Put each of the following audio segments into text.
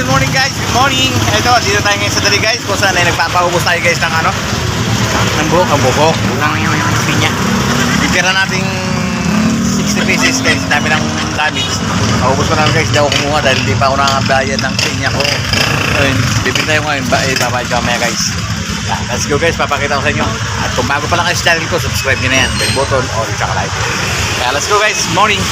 Good morning guys, good morning. Ito, dito tayo ngayon sa dali guys. Kung saan ay nagpapaubos tayo guys ng ano? Ng buhok, ang buhok, ng pinya. Itira nating 60 pieces guys. Dami ng damage. Paubos ko na guys. Ako kumuha dahil hindi pa ako nakakabayad ng pinya ko. Ayun, bibintay ko ngayon. Ba, eh, babayad ko mamaya guys. Let's go guys, papakita ko sa inyo. At kung bago pa lang kayo sa channel ko, subscribe nyo na yan. Bell button or tsaka like. Kaya let's go guys, morning!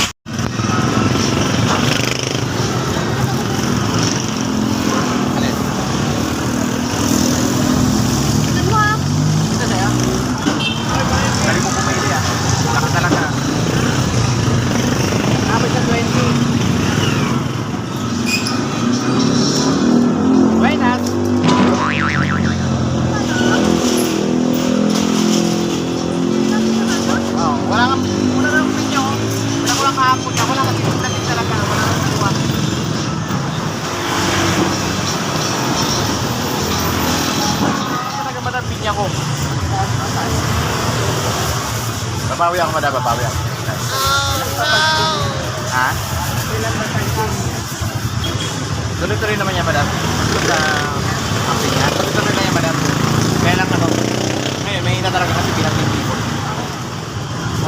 Wala ko lang kasi dating talaga, wala nang kuha. Talaga madam pinya ko. Babawi ako madam, babawi ako. Ha? Tuloy-tuloy naman yan, madam. Sa amping niya. Tuloy-tuloy na yan, madam. Kaya lang ano, ngayon, may hina talaga kasi pinag-hindi ko.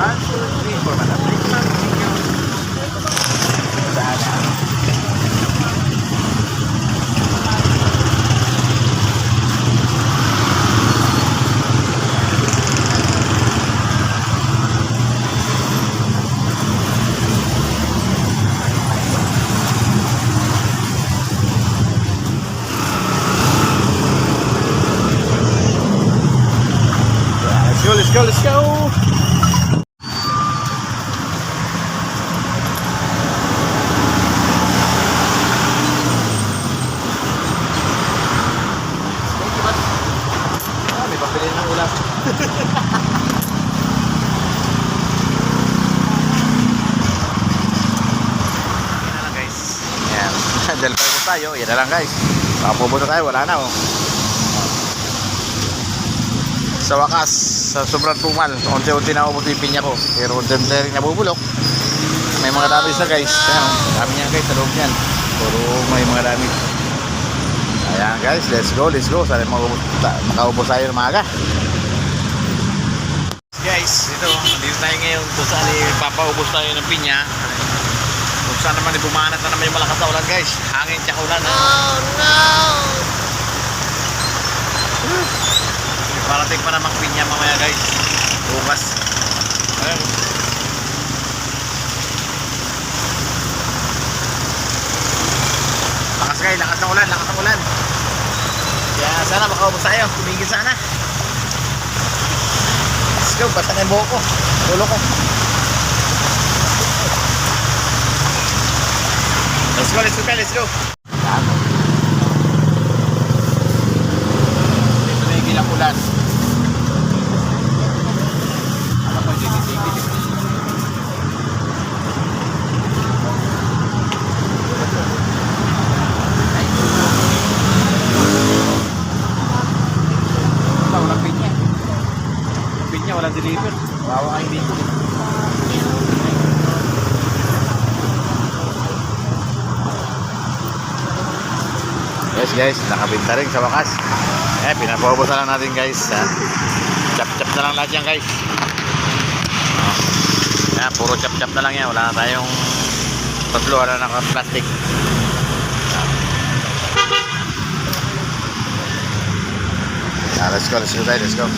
One, two, three, four, madam. Saan na? Let's go, let's go, ng ulam. Yan na lang guys. Yan. Dahil pa rin tayo, yan na tayo, wala na oh. Sa wakas, sa sobrang tumal, unti-unti na ubos yung pinya ko. Pero unti-unti rin nabubulok. May mga damage na guys. Yan, oh. dami niya guys sa loob niyan. Puro may mga damage. Ayan guys, let's go, let's go. Sana makaubos, ta- makaubos tayo ng maaga. Guys, ito, nandito tayo ngayon kung saan ipapaubos tayo ng pinya. Kung saan naman bumanat na naman yung malakas na ulan guys. Hangin tsaka ulan. Oh no! Parating pa namang pinya mamaya guys. Bukas. Ayun. Lakas guys, lakas ng ulan, lakas ng ulan. Kaya sana makaubos tayo. Tumigil sana. Let's go, basta na yung buhok ko. Tulo ko. Let's go, let's go, let's go. Dito na yung gilang ulan. Ano po, dito, Wala, walang pinya. Pinya, walang deliver. Bawa kayo dito. Yes guys, nakabinta rin sa wakas. Eh, pinapaubos na lang natin guys. Ha? Chop-chop na lang lahat yan guys. Oh. Yan, puro chop-chop na lang yan. Wala na tayong tatlo na naka-plastic. Ah, let's go, let's go tayo, let's go.